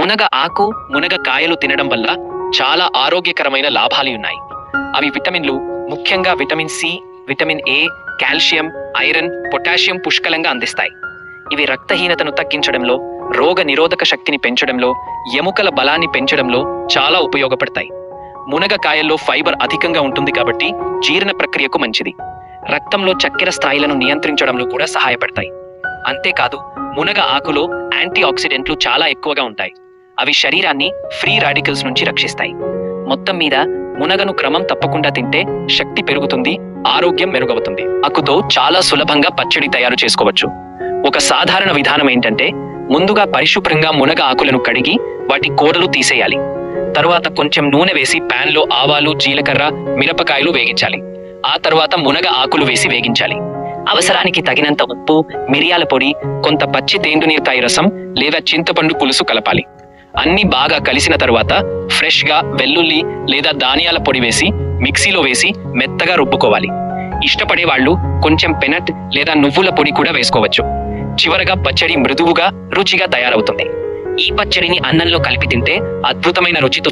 మునగ ఆకు మునగ కాయలు తినడం వల్ల చాలా ఆరోగ్యకరమైన లాభాలు ఉన్నాయి. అవి విటమిన్లు ముఖ్యంగా vitamin C vitamin A calcium iron potassium పుష్కలంగా అందిస్తాయి. ఇవి రక్తహీనతను తగ్గించడంలో రోగ నిరోధక శక్తిని పెంచడంలో ఎముకల బలాన్ని పెంచడంలో చాలా ఉపయోగపడతాయి. మునగకాయల్లో ఫైబర్ అధికంగా ఉంటుంది కాబట్టి జీర్ణ ప్రక్రియకు మంచిది. రక్తంలో చక్కెర స్థాయిలను నియంత్రించడంలో కూడా సహాయపడతాయి. అంతేకాదు మునగ ఆకులో యాంటీ ఆక్సిడెంట్లు చాలా ఎక్కువగా ఉంటాయి. అవి శరీరాన్ని ఫ్రీ రాడికల్స్ నుంచి రక్షిస్తాయి. మొత్తం మీద మునగను క్రమం తప్పకుండా తింటే శక్తి పెరుగుతుంది ఆరోగ్యం మెరుగవుతుంది. అక్కుతో చాలా సులభంగా పచ్చడి తయారు చేసుకోవచ్చు. ఒక సాధారణ విధానం ఏంటంటే ముందుగా పరిశుభ్రంగా మునగ ఆకులను కడిగి వాటి కూరలు తీసేయాలి. తరువాత కొంచెం నూనె వేసి ప్యాన్లో ఆవాలు జీలకర్ర మిరపకాయలు వేగించాలి. ఆ తర్వాత మునగ ఆకులు వేసి వేగించాలి. అవసరానికి తగినంత ఉప్పు మిరియాల పొడి కొంత పచ్చి తేండునీరకాయ రసం లేదా చింతపండు పులుసు కలపాలి. అన్ని బాగా కలిసిన తరువాత ఫ్రెష్గా వెల్లుల్లి లేదా ధాన్యాల పొడి వేసి మిక్సీలో వేసి మెత్తగా రుబ్బుకోవాలి. ఇష్టపడే వాళ్ళు కొంచెం పెనట్ లేదా నువ్వుల పొడి కూడా వేసుకోవచ్చు. చివరగా పచ్చడి మృదువుగా రుచిగా తయారవుతుంది. ఈ పచ్చడిని అన్నంలో కలిపి తింటే అద్భుతమైన రుచితో